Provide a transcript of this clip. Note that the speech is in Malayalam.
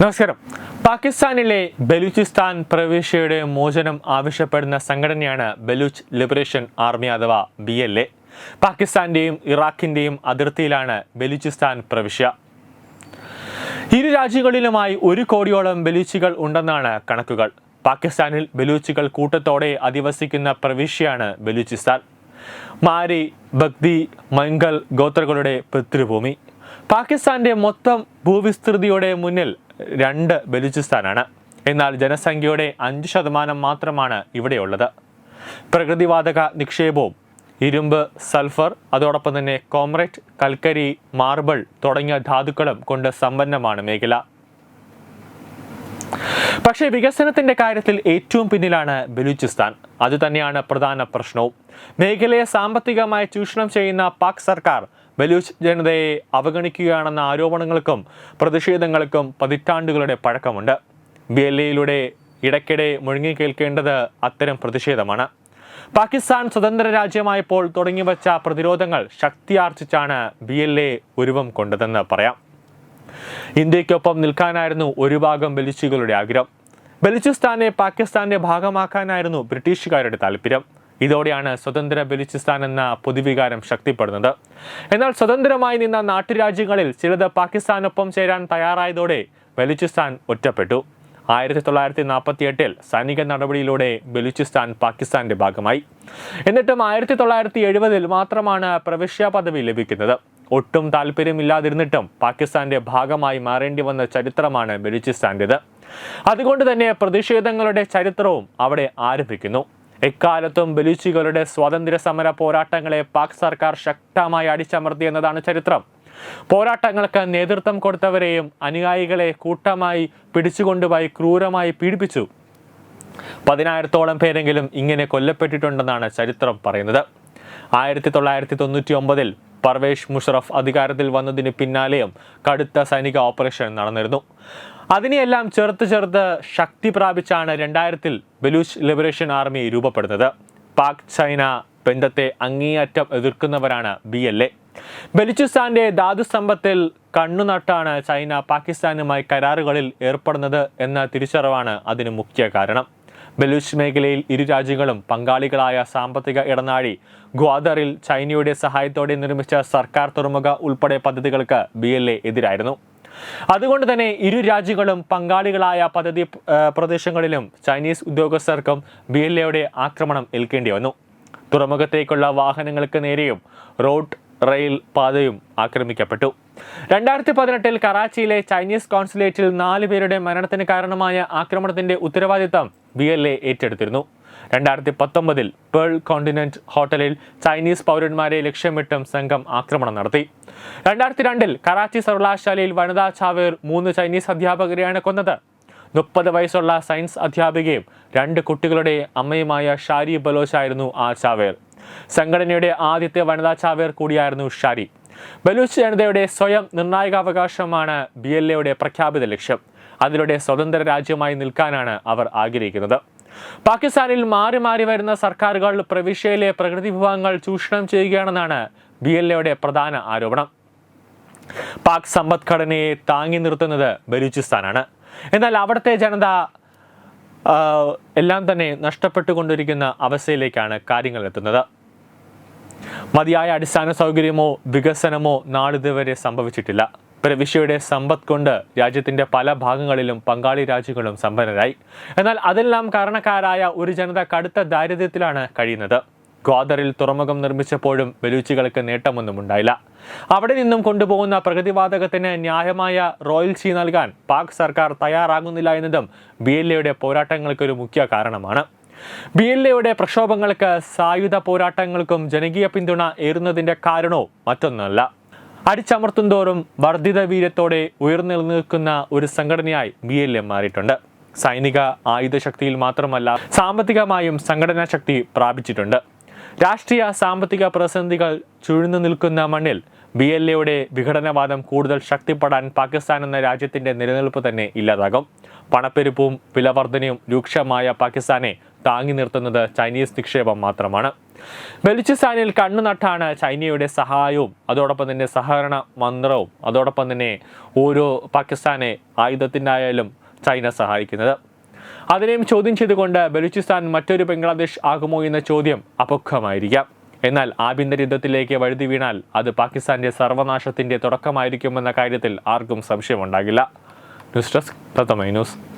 നമസ്കാരം. പാകിസ്ഥാനിലെ ബലൂചിസ്ഥാൻ പ്രവിശ്യയുടെ മോചനം ആവശ്യപ്പെടുന്ന സംഘടനയാണ് ബലൂച്ച് ലിബറേഷൻ ആർമി അഥവാ ബി എൽ എ. പാകിസ്ഥാന്റെയും ഇറാഖിന്റെയും അതിർത്തിയിലാണ് ബലൂചിസ്ഥാൻ പ്രവിശ്യ. ഇരു രാജ്യങ്ങളിലുമായി ഒരു കോടിയോളം ബലൂച്ചികൾ ഉണ്ടെന്നാണ് കണക്കുകൾ. പാകിസ്ഥാനിൽ ബലൂച്ചികൾ കൂട്ടത്തോടെ അധിവസിക്കുന്ന പ്രവിശ്യയാണ് ബലൂചിസ്ഥാൻ. മാരി ബഗ്ദി മംഗൽ ഗോത്രകളുടെ പിതൃഭൂമി. പാകിസ്ഥാന്റെ മൊത്തം ഭൂവിസ്തൃതിയുടെ മുന്നിൽ രണ്ട് ബലൂചിസ്ഥാനാണ് എന്നാൽ ജനസംഖ്യയുടെ അഞ്ച് ശതമാനം മാത്രമാണ് ഇവിടെയുള്ളത്. പ്രകൃതിവാതക നിക്ഷേപവും ഇരുമ്പ് സൾഫർ അതോടൊപ്പം തന്നെ കോമ്രേറ്റ് കൽക്കരി മാർബിൾ തുടങ്ങിയ ധാതുക്കളും കൊണ്ട് സമ്പന്നമാണ് മേഖല. പക്ഷേ വികസനത്തിന്റെ കാര്യത്തിൽ ഏറ്റവും പിന്നിലാണ് ബലൂചിസ്ഥാൻ. അതുതന്നെയാണ് പ്രധാന പ്രശ്നവും. മേഖലയെ സാമ്പത്തികമായി ചൂഷണം ചെയ്യുന്ന പാക് സർക്കാർ ബലൂച്ച് ജനതയെ അവഗണിക്കുകയാണെന്ന ആരോപണങ്ങൾക്കും പ്രതിഷേധങ്ങൾക്കും പതിറ്റാണ്ടുകളുടെ പഴക്കമുണ്ട്. ബി എൽ എയിലൂടെ ഇടയ്ക്കിടെ മുഴുങ്ങിക്കേൽക്കേണ്ടത് അത്തരം പ്രതിഷേധമാണ്. പാകിസ്ഥാൻ സ്വതന്ത്ര രാജ്യമായപ്പോൾ തുടങ്ങിവച്ച പ്രതിരോധങ്ങൾ ശക്തിയാർജിച്ചാണ് ബി എൽ എ ഉരുവം കൊണ്ടതെന്ന് പറയാം. ഇന്ത്യക്കൊപ്പം നിൽക്കാനായിരുന്നു ഒരു ഭാഗം ബലിച്ചുകളുടെ ആഗ്രഹം. ബലിച്ചിസ്ഥാനെ പാകിസ്ഥാന്റെ ഭാഗമാക്കാനായിരുന്നു ബ്രിട്ടീഷുകാരുടെ താല്പര്യം. ഇതോടെയാണ് സ്വതന്ത്ര ബലൂചിസ്ഥാൻ എന്ന പൊതുവികാരം ശക്തിപ്പെടുന്നത്. എന്നാൽ സ്വതന്ത്രമായി നിന്ന നാട്ടുരാജ്യങ്ങളിൽ ചിലത് പാകിസ്ഥാനൊപ്പം ചേരാൻ തയ്യാറായതോടെ ബലൂചിസ്ഥാൻ ഒറ്റപ്പെട്ടു. ആയിരത്തി തൊള്ളായിരത്തി നാൽപ്പത്തി എട്ടിൽ സൈനിക നടപടിയിലൂടെ ബലൂചിസ്ഥാൻ പാകിസ്ഥാന്റെ ഭാഗമായി. എന്നിട്ടും ആയിരത്തി തൊള്ളായിരത്തി എഴുപതിൽ മാത്രമാണ് പ്രവിശ്യ പദവി ലഭിക്കുന്നത്. ഒട്ടും താല്പര്യമില്ലാതിരുന്നിട്ടും പാകിസ്ഥാന്റെ ഭാഗമായി മാറേണ്ടി വന്ന ചരിത്രമാണ് ബലൂചിസ്ഥാന്റെത് അതുകൊണ്ട് തന്നെ പ്രതിഷേധങ്ങളുടെ ചരിത്രവും അവിടെ ആരംഭിക്കുന്നു. എക്കാലത്തും ബലൂച്ചികളുടെ സ്വാതന്ത്ര്യ സമര പോരാട്ടങ്ങളെ പാക് സർക്കാർ ശക്തമായി അടിച്ചമർത്തി എന്നതാണ് ചരിത്രം. പോരാട്ടങ്ങൾക്ക് നേതൃത്വം കൊടുത്തവരെയും അനുയായികളെ കൂട്ടമായി പിടിച്ചുകൊണ്ടുപോയി ക്രൂരമായി പീഡിപ്പിച്ചു. പതിനായിരത്തോളം പേരെങ്കിലും ഇങ്ങനെ കൊല്ലപ്പെട്ടിട്ടുണ്ടെന്നാണ് ചരിത്രം പറയുന്നത്. ആയിരത്തി തൊള്ളായിരത്തി തൊണ്ണൂറ്റി ഒമ്പതിൽ പർവേഷ് മുഷറഫ് അധികാരത്തിൽ വന്നതിന് പിന്നാലെയും കടുത്ത സൈനിക ഓപ്പറേഷൻ നടന്നിരുന്നു. അതിനെയെല്ലാം ചേർത്ത് ചേർത്ത് ശക്തി പ്രാപിച്ചാണ് രണ്ടായിരത്തിൽ ബലൂച്ച് ലിബറേഷൻ ആർമി രൂപപ്പെടുന്നത്. പാക് ചൈന ബന്ധത്തെ അങ്ങേയറ്റം എതിർക്കുന്നവരാണ് ബി എൽ എ. ബലൂചിസ്ഥാന്റെ ധാതുസമ്പത്തിൽ കണ്ണുനട്ടാണ് ചൈന പാകിസ്ഥാനുമായി കരാറുകളിൽ ഏർപ്പെടുന്നത് എന്ന തിരിച്ചറിവാണ് അതിന് മുഖ്യ കാരണം. ബലൂച്ച് മേഖലയിൽ ഇരു രാജ്യങ്ങളും പങ്കാളികളായ സാമ്പത്തിക ഇടനാഴി ഗ്വാദറിൽ ചൈനയുടെ സഹായത്തോടെ നിർമ്മിച്ച സർക്കാർ തുറമുഖ ഉൾപ്പെടെ പദ്ധതികൾക്ക് ബി എൽ എ എതിരായിരുന്നു. അതുകൊണ്ട് തന്നെ ഇരു രാജ്യങ്ങളും പങ്കാളികളായ പദ്ധതി പ്രദേശങ്ങളിലും ചൈനീസ് ഉദ്യോഗസ്ഥർക്കും ബി എൽ എയുടെ ആക്രമണം ഏൽക്കേണ്ടി വന്നു. തുറമുഖത്തേക്കുള്ള വാഹനങ്ങൾക്ക് നേരെയും റോഡ് റെയിൽ പാതയും ആക്രമിക്കപ്പെട്ടു. രണ്ടായിരത്തി പതിനെട്ടിൽ കറാച്ചിയിലെ ചൈനീസ് കോൺസുലേറ്റിൽ നാല് പേരുടെ മരണത്തിന് കാരണമായ ആക്രമണത്തിന്റെ ഉത്തരവാദിത്തം ബി ഏറ്റെടുത്തിരുന്നു. രണ്ടായിരത്തി പത്തൊമ്പതിൽ പേൾ കോണ്ടിനെന്റ് ഹോട്ടലിൽ ചൈനീസ് പൗരന്മാരെ ലക്ഷ്യമിട്ടും സംഘം ആക്രമണം നടത്തി. രണ്ടായിരത്തി രണ്ടിൽ കറാച്ചി സർവകലാശാലയിൽ വനിതാ ചാവേർ മൂന്ന് ചൈനീസ് അധ്യാപകരെയാണ് കൊന്നത്. മുപ്പത് വയസ്സുള്ള സയൻസ് അധ്യാപികയും രണ്ട് കുട്ടികളുടെ അമ്മയുമായ ഷാരി ബലോച്ചായിരുന്നു ആ ചാവേർ. സംഘടനയുടെ ആദ്യത്തെ വനിതാ ചാവേർ കൂടിയായിരുന്നു ഷാരി. ബലൂച്ച് ജനതയുടെ സ്വയം നിർണായകാവകാശമാണ് ബി എൽ എയുടെ പ്രഖ്യാപിത ലക്ഷ്യം. അതിലൂടെ സ്വതന്ത്ര രാജ്യമായി നിൽക്കാനാണ് അവർ ആഗ്രഹിക്കുന്നത്. പാകിസ്ഥാനിൽ മാറി മാറി വരുന്ന സർക്കാരുകൾ പ്രവിശ്യയിലെ പ്രകൃതി വിഭവങ്ങൾ ചൂഷണം ചെയ്യുകയാണെന്നാണ് ബി എൽ എയുടെ പ്രധാന ആരോപണം. പാക് സമ്പദ്ഘടനയെ താങ്ങി നിർത്തുന്നത് ബലൂചിസ്ഥാനാണ്. എന്നാൽ അവിടുത്തെ ജനത എല്ലാം തന്നെ നഷ്ടപ്പെട്ടുകൊണ്ടിരിക്കുന്ന അവസ്ഥയിലേക്കാണ് കാര്യങ്ങൾ എത്തുന്നത്. മതിയായ അടിസ്ഥാന സൗകര്യമോ വികസനമോ നാളിതുവരെ സംഭവിച്ചിട്ടില്ല. പ്രവിശ്യയുടെ സമ്പത്ത് കൊണ്ട് രാജ്യത്തിന്റെ പല ഭാഗങ്ങളിലും പങ്കാളി രാജ്യങ്ങളും സമ്പന്നരായി. എന്നാൽ അതെല്ലാം കാരണക്കാരായ ഒരു ജനത കടുത്ത ദാരിദ്ര്യത്തിലാണ് കഴിയുന്നത്. ഗ്വാദറിൽ തുറമുഖം നിർമ്മിച്ചപ്പോഴും ബലൂച്ചികൾക്ക് നേട്ടമൊന്നും ഉണ്ടായില്ല. അവിടെ നിന്നും കൊണ്ടുപോകുന്ന പ്രകൃതിവാതകത്തിന് ന്യായമായ റോയൽറ്റി നൽകാൻ പാക് സർക്കാർ തയ്യാറാകുന്നില്ല എന്നതും ബി എൽ എയുടെ പോരാട്ടങ്ങൾക്കൊരു മുഖ്യ കാരണമാണ്. ബി എൽ എയുടെ പ്രക്ഷോഭങ്ങൾക്ക് സായുധ പോരാട്ടങ്ങൾക്കും ജനകീയ പിന്തുണ ഏറുന്നതിന്റെ കാരണവും മറ്റൊന്നല്ല അടിച്ചമർത്തും തോറും വർദ്ധിത വീര്യത്തോടെ ഉയർന്നു നിൽക്കുന്ന ഒരു സംഘടനയായി ബി എൽ എ മാറിയിട്ടുണ്ട്. സൈനിക ആയുധ ശക്തിയിൽ മാത്രമല്ല സാമ്പത്തികമായും സംഘടനാ ശക്തി പ്രാപിച്ചിട്ടുണ്ട്. രാഷ്ട്രീയ സാമ്പത്തിക പ്രതിസന്ധികൾ ചുഴിഞ്ഞു നിൽക്കുന്ന മണ്ണിൽ ബി എൽ എയുടെ വിഘടനവാദം കൂടുതൽ ശക്തിപ്പെടാൻ പാകിസ്ഥാൻ എന്ന രാജ്യത്തിന്റെ നിലനിൽപ്പ് തന്നെ ഇല്ലാതാകും. പണപ്പെരുപ്പും വിലവർദ്ധനയും രൂക്ഷമായ പാകിസ്ഥാനെ താങ്ങി നിർത്തുന്നത് ചൈനീസ് നിക്ഷേപം മാത്രമാണ്. ബലൂചിസ്ഥാനിൽ കണ്ണു നട്ടാണ് ചൈനയുടെ സഹായവും അതോടൊപ്പം തന്നെ സഹകരണ മന്ത്രവും അതോടൊപ്പം തന്നെ ഓരോ പാകിസ്ഥാനെ ആയുധത്തിനായാലും ചൈന സഹായിക്കുന്നത്. അതിനെയും ചോദ്യം ചെയ്തുകൊണ്ട് ബലൂചിസ്ഥാൻ മറ്റൊരു ബംഗ്ലാദേശ് ആകുമോ എന്ന ചോദ്യം അപക്വമായിരിക്കാം. എന്നാൽ ആഭ്യന്തര യുദ്ധത്തിലേക്ക് വഴുതി വീണാൽ അത് പാകിസ്ഥാന്റെ സർവനാശത്തിന്റെ തുടക്കമായിരിക്കുമെന്ന കാര്യത്തിൽ ആർക്കും സംശയമുണ്ടാകില്ല. News desk Prathama news.